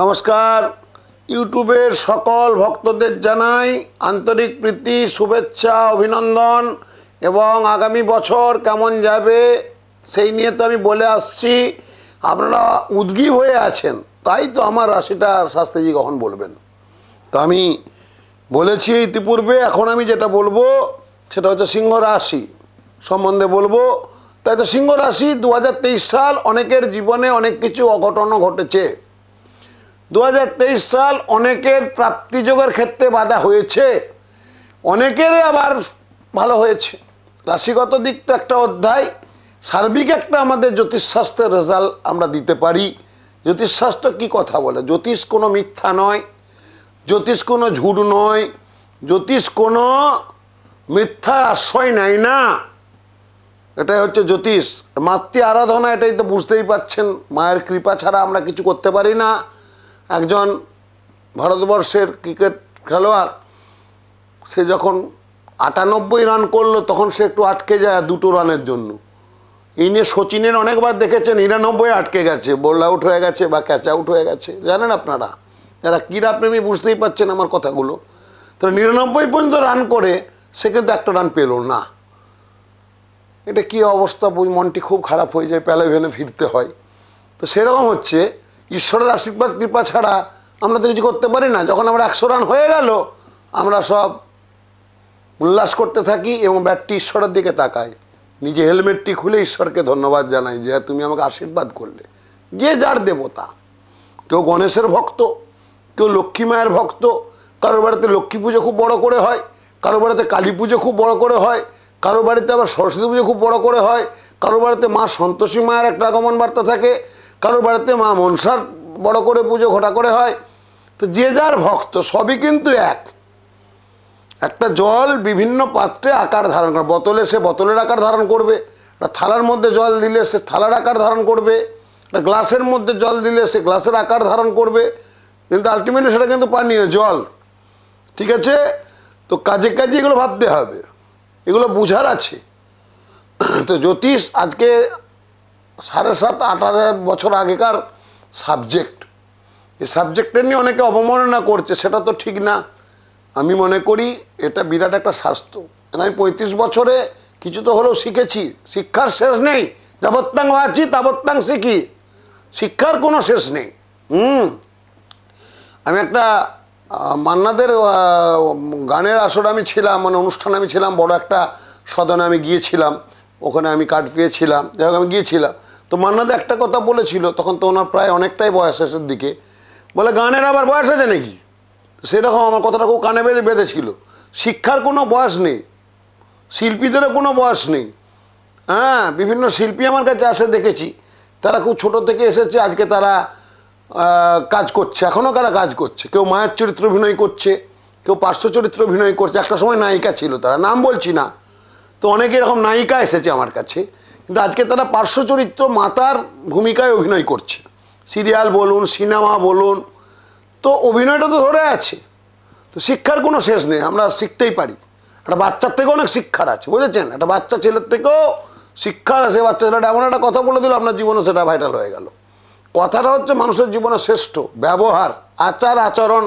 নমস্কার। ইউটিউবের সকল ভক্তদের জানাই আন্তরিক প্রীতি, শুভেচ্ছা, অভিনন্দন এবং আগামী বছর কেমন যাবে সেই নিয়ে তো আমি বলে আসছি। আপনারা উদ্গীব হয়ে আছেন, তাই তো আমার রাশিটা শাস্ত্রীজি কখন বলবেন। তো আমি বলেছি ইতিপূর্বে, এখন আমি যেটা বলব সেটা হচ্ছে সিংহ রাশি সম্বন্ধে বলব। তাই তো সিংহ রাশি দু হাজার তেইশ সাল অনেকের জীবনে অনেক কিছু অঘটনও ঘটেছে। দু হাজার তেইশ সাল অনেকের প্রাপ্তিযোগের ক্ষেত্রে বাধা হয়েছে। অনেকেরই আবার ভালো হয়েছে। রাশিগত দিক তো একটা অধ্যায়, সার্বিক একটা আমাদের জ্যোতিষশাস্ত্রের রেজাল্ট আমরা দিতে পারি। জ্যোতিষশাস্ত্র কি কথা বলে? জ্যোতিষ কোনো মিথ্যা নয়, জ্যোতিষ কোনো ঝুট নয়, জ্যোতিষ কোনো মিথ্যার আশ্রয় নেয় না। এটাই হচ্ছে জ্যোতিষ। মাতৃ আরাধনা, এটাই তো বুঝতেই পারছেন, মায়ের কৃপা ছাড়া আমরা কিছু করতে পারি না। একজন ভারতবর্ষের ক্রিকেট খেলোয়াড়, সে যখন আটানব্বই রান করল, তখন সে একটু আটকে যায় দুটো রানের জন্য। এই নিয়ে সচিনের অনেকবার দেখেছেন, নিরানব্বই আটকে গেছে, বোল্ড আউট হয়ে গেছে বা ক্যাচ আউট হয়ে গেছে। জানেন আপনারা, যারা ক্রীড়াপ্রেমী বুঝতেই পারছেন আমার কথাগুলো। তো নিরানব্বই পর্যন্ত রান করে, সে কিন্তু একটা রান পেল না। এটা কী অবস্থা? মনটি খুব খারাপ হয়ে যায় প্যালে ভেলে ফিরতে হয়। তো সেরকম হচ্ছে ঈশ্বরের আশীর্বাদ, কৃপা ছাড়া আমরা তো কিছু করতে পারি না। যখন আমরা একশো রান হয়ে গেল, আমরা সব উল্লাস করতে থাকি এবং ব্যাটটি ঈশ্বরের দিকে তাকাই। নিজে হেলমেটটি খুলে ঈশ্বরকে ধন্যবাদ জানাই যে তুমি আমাকে আশীর্বাদ করলে। যে যার দেবতা। কেউ গণেশের ভক্ত, কেউ লক্ষ্মী মায়ের ভক্ত। কারোর বাড়িতে লক্ষ্মী পুজো খুব বড় করে হয় কারোর বাড়িতে কালী পুজো খুব বড় করে হয় কারোর বাড়িতে আবার সরস্বতী পুজো খুব বড় করে হয় কারোর বাড়িতে মা সন্তোষী মায়ের একটা আগমন বার্তা থাকে কারোর বাড়িতে মা মনসার বড় করে পুজো ঘটা করে হয়, তো যে যার ভক্ত, সবই কিন্তু এক। একটা জল বিভিন্ন পাত্রে আকার ধারণ করে, বোতলে সে বোতলের আকার ধারণ করবে, একটা থালার মধ্যে জল দিলে সে থালার আকার ধারণ করবে, একটা গ্লাসের মধ্যে জল দিলে সে গ্লাসের আকার ধারণ করবে, কিন্তু আলটিমেটলি সেটা কিন্তু পানীয় জল। ঠিক আছে? তো কাজে কাজে এগুলো ভাবতে হবে। এগুলো বুঝার আছে। তো জ্যোতিষ আজকে সাড়ে সাত, আট হাজার বছর আগেকার সাবজেক্ট এই সাবজেক্টের নিয়ে অনেকে অবমাননা করছে, সেটা তো ঠিক না। আমি মনে করি এটা বিরাট একটা স্বাস্থ্য। আমি পঁয়ত্রিশ বছরে কিছু তো হলেও শিখেছি। শিক্ষার শেষ নেই। যাবত্যাং আছি, তাবত্তাং শিখি। শিক্ষার কোনো শেষ নেই। হুম। আমি একটা মান্নাদের গানের আসরে আমি ছিলাম মানে অনুষ্ঠানে আমি ছিলাম, বড় একটা সদনে আমি গিয়েছিলাম। ওখানে আমি কার্ড পেয়েছিলাম। যাই হোক, আমি গিয়েছিলাম। তো মান্নাদে একটা কথা বলেছিল, তখন তো ওনার প্রায় অনেকটাই বয়স শেষের দিকে, বলে, গানের আবার বয়স আছে নাকি? সেরকম আমার কথাটা খুব কানে বেঁধে, বেঁধেছিল। শিক্ষার কোনো বয়স নেই, শিল্পীদেরও কোনো বয়স নেই। হ্যাঁ বিভিন্ন শিল্পী আমার কাছে আসে, দেখেছি। তারা খুব ছোট থেকে এসেছে, আজকে তারা কাজ করছে। এখনও তারা কাজ করছে। কেউ মায়ের চরিত্র অভিনয় করছে, কেউ পার্শ্ব চরিত্র অভিনয় করছে। একটা সময় নায়িকা ছিল তারা, নাম বলছি না। তো অনেকে এরকম নায়িকা এসেছে আমার কাছে। কিন্তু আজকে তারা পার্শ্ব চরিত্র মাতার ভূমিকায় অভিনয় করছে। সিরিয়াল বলুন, সিনেমা বলুন, তো অভিনয়টা তো ধরে আছে। তো শিক্ষার কোনো শেষ নেই, আমরা শিখতেই পারি। একটা বাচ্চার থেকেও অনেক শিক্ষার আছে, বুঝেছেন? একটা বাচ্চা ছেলের থেকেও শিক্ষার আছে, বাচ্চা ছেলেটা এমন একটা কথা বলে দিল, আপনার জীবনে সেটা ভাইটাল হয়ে গেল। কথাটা হচ্ছে মানুষের জীবনে শ্রেষ্ঠ, ব্যবহার, আচার, আচরণ,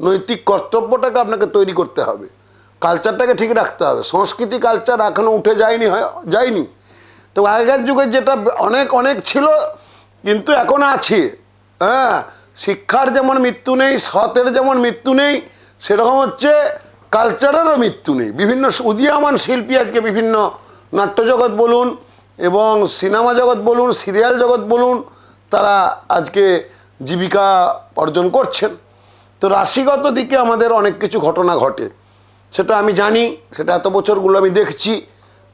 নৈতিক কর্তব্যটাকে আপনাকে তৈরি করতে হবে। কালচারটাকে ঠিক রাখতে হবে। সংস্কৃতি কালচার এখনও উঠে যায়নি, হয়, যায়নি। তো আগেকার যুগে যেটা অনেক অনেক ছিল, কিন্তু এখন আছে। হ্যাঁ শিক্ষার যেমন মৃত্যু নেই, সতের যেমন মৃত্যু নেই, সেরকম হচ্ছে কালচারেরও মৃত্যু নেই। বিভিন্ন উদীয়মান শিল্পী আজকে বিভিন্ন নাট্যজগৎ বলুন এবং সিনেমা জগৎ বলুন, সিরিয়াল জগৎ বলুন, তারা আজকে জীবিকা অর্জন করছেন। তো রাশিগত দিকে আমাদের অনেক কিছু ঘটনা ঘটে। সেটা আমি জানি, সেটা এত বছরগুলো আমি দেখছি।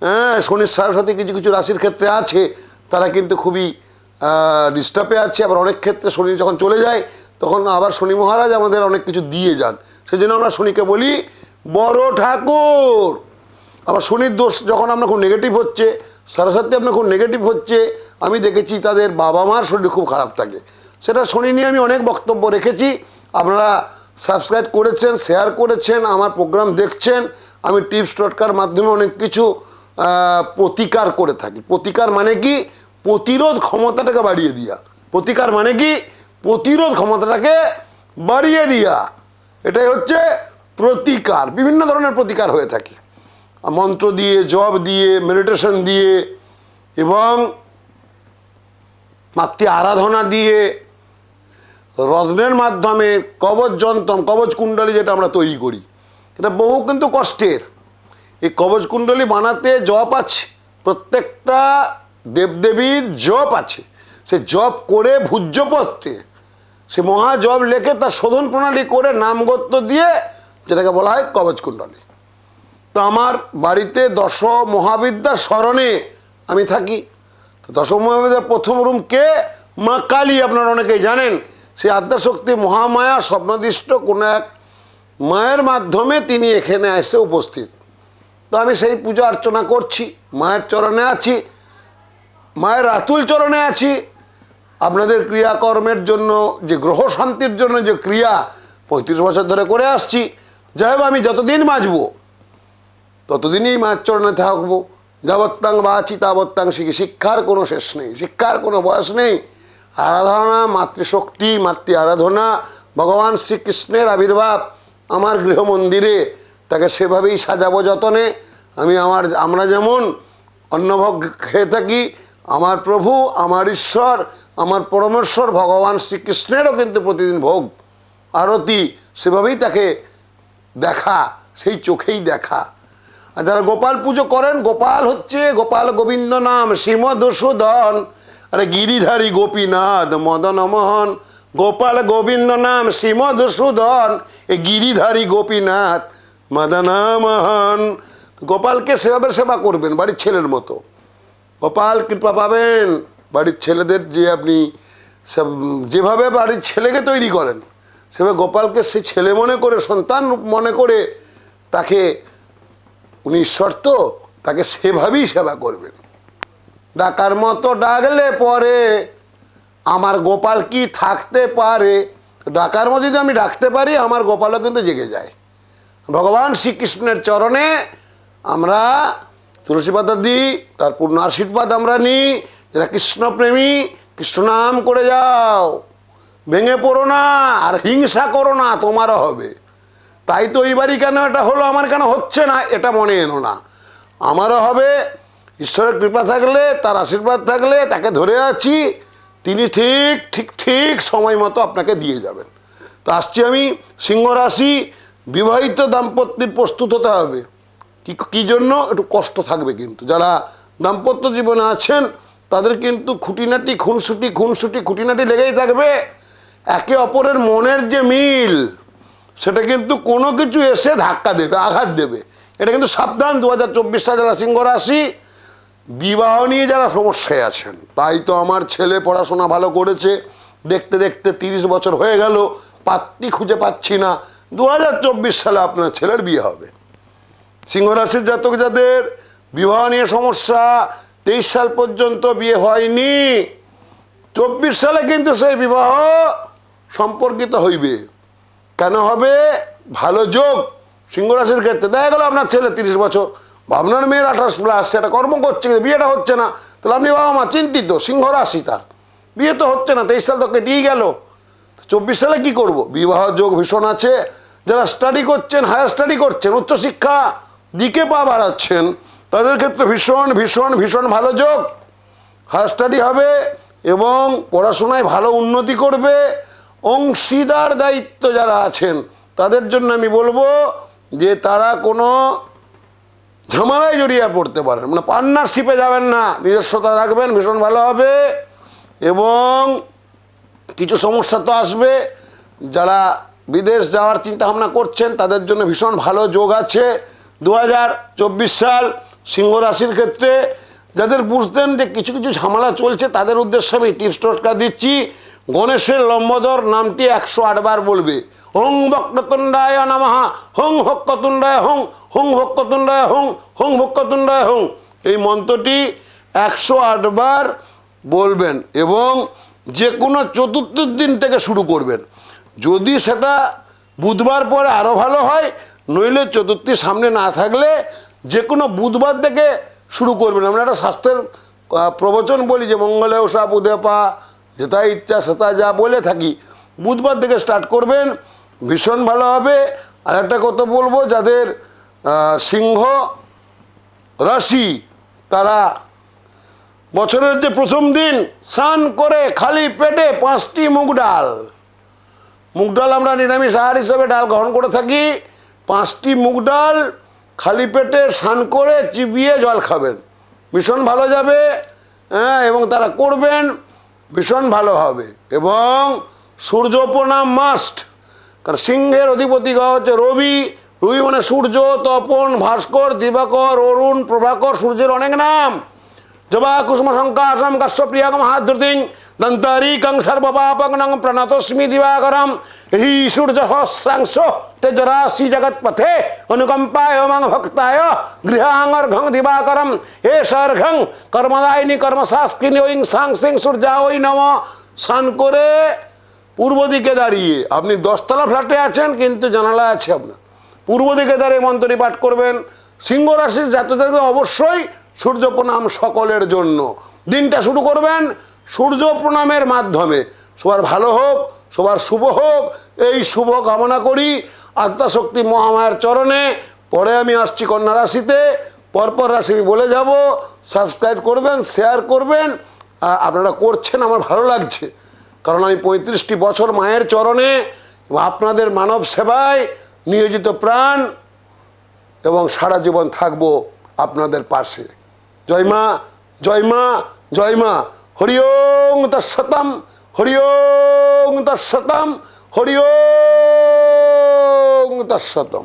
হ্যাঁ শনির সাথে কিছু কিছু রাশির ক্ষেত্রে আছে, তারা কিন্তু খুবই ডিস্টার্বে আছে, আবার অনেক ক্ষেত্রে শনি যখন চলে যায়, তখন আবার শনি মহারাজ আমাদের অনেক কিছু দিয়ে যান। সেই জন্য আমরা শনিকে বলি, বড় ঠাকুর! আবার শনির দোষ যখন আমরা খুব নেগেটিভ হচ্ছে, সরস্বতী আপনার খুব নেগেটিভ হচ্ছে, আমি দেখেছি তাদের বাবা মার শরীর খুব খারাপ থাকে। সেটা শনি নিয়ে আমি অনেক বক্তব্য রেখেছি, আপনারা সাবস্ক্রাইব করেছেন শেয়ার করেছেন, আমার প্রোগ্রাম দেখছেন, আমি টিপস টটকার মাধ্যমে অনেক কিছু প্রতিকার করে থাকি। প্রতিকার মানে কি? প্রতিরোধ ক্ষমতাটাকে বাড়িয়ে দিয়া। প্রতিকার মানে কি? প্রতিরোধ ক্ষমতাটাকে বাড়িয়ে দিয়া। এটাই হচ্ছে প্রতিকার। বিভিন্ন ধরনের প্রতিকার হয়ে থাকে। মন্ত্র দিয়ে জব দিয়ে মেডিটেশন দিয়ে, এবং মাতৃ আরাধনা দিয়ে, রত্নের মাধ্যমে কবচ যন্ত্রম, কবচ কুণ্ডলী যেটা আমরা তৈরি করি। এটা বহু কিন্তু কষ্টের। এই কবচ কুণ্ডলী বানাতে জপ আছে, প্রত্যেকটা দেবদেবীর জপ আছে। সে জপ করে ভূজ্যপত্রে সে মহা জপ লেখে তার শোধন প্রণালী করে নামগত্য দিয়ে যেটাকে বলা হয় কবচ কুণ্ডলী। তো আমার বাড়িতে দশ মহাবিদ্যার স্মরণে আমি থাকি। তো দশ মহাবিদ্যার প্রথম রুম কে? মা কালী, আপনারা অনেকেই জানেন। সেই আদ্যাশক্তি মহামায়া, স্বপ্নদিষ্ট কোনো এক মায়ের মাধ্যমে তিনি এখানে এসে উপস্থিত। তো আমি সেই পূজা অর্চনা করছি, মায়ের চরণে আছি, মায়ের আতুল চরণে আছি। আপনাদের ক্রিয়াকর্মের জন্য, যে গ্রহ শান্তির জন্য যে ক্রিয়া, পঁয়ত্রিশ বছর ধরে করে আসছি। যাই হোক, আমি যতদিন বাঁচব, ততদিনই মায়ের চরণে থাকব। যাবত্তাং বাঁচি, তাবত্তাং শিখি। শিক্ষার কোনো শেষ নেই, শিক্ষার কোনো বয়স নেই। আরাধনা, মাতৃশক্তি, মাতৃ আরাধনা, ভগবান শ্রীকৃষ্ণের আবির্ভাব আমার গৃহমন্দিরে তাকে সেভাবেই সাজাবো যতনে আমি আমার, আমরা যেমন অন্নভোগ খেয়ে থাকি, আমার প্রভু, আমার ঈশ্বর, আমার পরমেশ্বর, ভগবান শ্রীকৃষ্ণেরও কিন্তু প্রতিদিন ভোগ, আরতি, সেভাবেই তাকে দেখা, সেই চোখেই দেখা। আর যারা গোপাল পুজো করেন, গোপাল হচ্ছে গোপাল গোবিন্দ নাম, শ্রীমধুসূদন। আরে গিরিধারী গোপীনাথ, মদন মোহন, গোপাল গোবিন্দ নাম, শ্রীমধুসূদন, এ গিরিধারী গোপীনাথ। মদন মোহন। গোপালকে সেভাবে সেবা করবেন বাড়ির ছেলের মতো। গোপাল কৃপা পাবেন। বাড়ির ছেলেদের যে আপনি যেভাবে বাড়ির ছেলেকে তৈরি করেন, সেভাবে গোপালকে সেই ছেলে মনে করে, সন্তান মনে করে তাকে উনি ঈশ্বর তো তাকে সেভাবেই সেবা করবেন। ডাকার মতো ডাকলে পরে আমার গোপাল কি থাকতে পারে? ডাকার মতো যদি আমি ডাকতে পারি, আমার গোপালও কিন্তু জেগে যায়। ভগবান শ্রীকৃষ্ণের চরণে আমরা তুলসী পাতা দিই, তার পূর্ণ আশীর্বাদ আমরা নিই। যারা কৃষ্ণপ্রেমী, কৃষ্ণ নাম করে যাও। ভেঙে পড়ো না, আর হিংসা করো না, তোমারও হবে। তাই তো এইবারই কেন এটা হলো, আমার কেন হচ্ছে না, এটা মনে এনো না। আমারও হবে, ঈশ্বরের কৃপা থাকলে, তার আশীর্বাদ থাকলে, তাকে ধরে আছি, তিনি ঠিক ঠিক ঠিক সময় মতো আপনাকে দিয়ে যাবেন। তো আসছি আমি সিংহ রাশি বিবাহিত দাম্পত্যের প্রস্তুত হতে হবে। কি, কী জন্য? একটু কষ্ট থাকবে কিন্তু। যারা দাম্পত্য জীবনে আছেন, তাদের কিন্তু খুঁটিনাটি, খুনসুটি খুনসুটি, খুঁটিনাটি লেগেই থাকবে। একে অপরের মনের যে মিল, সেটা কিন্তু কোনো কিছু এসে ধাক্কা দেবে, আঘাত দেবে। এটা কিন্তু সাবধান। দু হাজার চব্বিশ সালে যারা সিংহ রাশি, বিবাহ নিয়ে যারা সমস্যায় আছেন, তাই তো আমার ছেলে পড়াশোনা ভালো করেছে। দেখতে দেখতে তিরিশ বছর হয়ে গেল পাত্রী খুঁজে পাচ্ছি না। দু হাজার চব্বিশ সালে আপনার ছেলের বিয়ে হবে। সিংহ রাশির জাতক যাদের বিবাহ নিয়ে সমস্যা, তেইশ সাল পর্যন্ত বিয়ে হয়নি। চব্বিশ সালে কিন্তু সেই বিবাহ সম্পর্কিত হইবে। কেন হবে? ভালো যোগ। সিংহ রাশির ক্ষেত্রে দেখা গেল আপনার ছেলে তিরিশ বছর আপনার মেয়ের আঠাশ প্লাস সেটা কর্ম করছে কিন্তু বিয়েটা হচ্ছে না। তাহলে আপনি বাবা মা চিন্তিত সিংহ রাশি তার। বিয়ে তো হচ্ছে না, তেইশ সাল তো কেটেই গেল। চব্বিশ সালে কি করব? বিবাহ যোগ ভীষণ আছে যারা স্টাডি করছেন হায়ার স্টাডি করছেন, উচ্চশিক্ষা দিকে পা বাড়াচ্ছেন, তাদের ক্ষেত্রে ভীষণ ভীষণ ভীষণ ভালো যোগ। হায়ার স্টাডি হবে এবং পড়াশোনায় ভালো উন্নতি করবে। অংশীদার দায়িত্ব যারা আছেন, তাদের জন্য আমি বলব যে তারা কোনো ঝামেলায় জড়িয়ে পড়তে পারেন। মানে পার্টনারশিপে যাবেন না, নিজস্বতা রাখবেন, ভীষণ ভালো হবে এবং কিছু সমস্যা তো আসবে। যারা বিদেশ যাওয়ার চিন্তা ভাবনা করছেন, তাদের জন্য ভীষণ ভালো যোগ আছে। দু হাজার চব্বিশ সাল সিংহ রাশির ক্ষেত্রে যাদের বুঝতেন যে কিছু কিছু ঝামেলা চলছে, তাদের উদ্দেশ্যে আমি টিপস টোটকা দিচ্ছি। গণেশের লম্বদর নামটি একশো আটবার বলবে। হং বক্রতুণ্ডায় নমহা হং ভক্ততুণ্ডায় হং হং ভক্ততুণ্ডায় হং হং ভক্ততুণ্ডায় হং। এই মন্ত্রটি একশো আটবার বলবেন এবং যে কোনো চতুর্থ দিন থেকে শুরু করবেন। যদি সেটা বুধবার পরে আরও ভালো হয়, নইলে চতুর্থী সামনে না থাকলে যে কোনো বুধবার থেকে শুরু করবেন। আমরা একটা স্বাস্থ্যের প্রবচন বলি যে, মঙ্গলে ওষা বুধে পা যেটা ইচ্ছা সেটা যা বলে থাকি। বুধবার থেকে স্টার্ট করবেন, ভীষণ ভালো হবে। আর একটা কথা বলব, যাদের সিংহ রাশি, তারা বছরের যে প্রথম দিন, স্নান করে খালি পেটে পাঁচটি মুগ ডাল। মুগ ডাল আমরা নিরামিষ আহার হিসেবে ডাল গ্রহণ করে থাকি। পাঁচটি মুগ ডাল খালি পেটে স্নান করে চিবিয়ে জল খাবেন। ভীষণ ভালো যাবে হ্যাঁ এবং তারা করবেন, ভীষণ ভালো হবে। এবং সূর্য প্রণাম মাস্ট কারণ সিংহের অধিপতি গ্রহ হচ্ছে রবি। রবি মানে সূর্য, তপন, ভাস্কর, দিবাকর, অরুণ, প্রভাকর, সূর্যের অনেক নাম। জবা কুসুম শঙ্কাশম কাশ্যপ্রিয়াগম হাদ্রতিং দন্তারিকং সর্বপাপগ্নং প্রণতস্মি দিবাকরম। হি সূর্য সহস্রাংশ তেজরাশি জগৎপথে অনুকম্পায় মং ভক্তায় গৃহাঙ্গর্ঘং দিবাকরম। হে সর্ঘং কর্মদায়িনী কর্মশাস্ত্রিনী ওইং সাং সিং সূর্যা ওই নম। স্নান করে পূর্ব দিকে দাঁড়িয়ে, আপনি দশতলা ফ্ল্যাটে আছেন কিন্তু জানালা আছে আপনার। পূর্ব দিকে দাঁড়িয়ে মন্ত্রী পাঠ করবেন। সিংহ রাশির জাতকদের অবশ্যই সূর্য প্রণাম সকলের জন্য। দিনটা শুরু করবেন সূর্য প্রণামের মাধ্যমে। সবার ভালো হোক, সবার শুভ হোক, এই শুভ কামনা করি। আত্মাশক্তি মহামায়ার চরণে পরে আমি আসছি কন্যা রাশিতে। পরপর রাশি আমি বলে যাব। সাবস্ক্রাইব করবেন, শেয়ার করবেন। আপনারা করছেন, আমার ভালো লাগছে। কারণ আমি পঁয়ত্রিশটি বছর মায়ের চরণে আপনাদের মানব সেবায় নিয়োজিত প্রাণ এবং সারা জীবন থাকব আপনাদের পাশে। জয় মা জয় মা জয় মা। হরি ওং দশতম হরি ওং দশতম হরি ওং তৎসতম।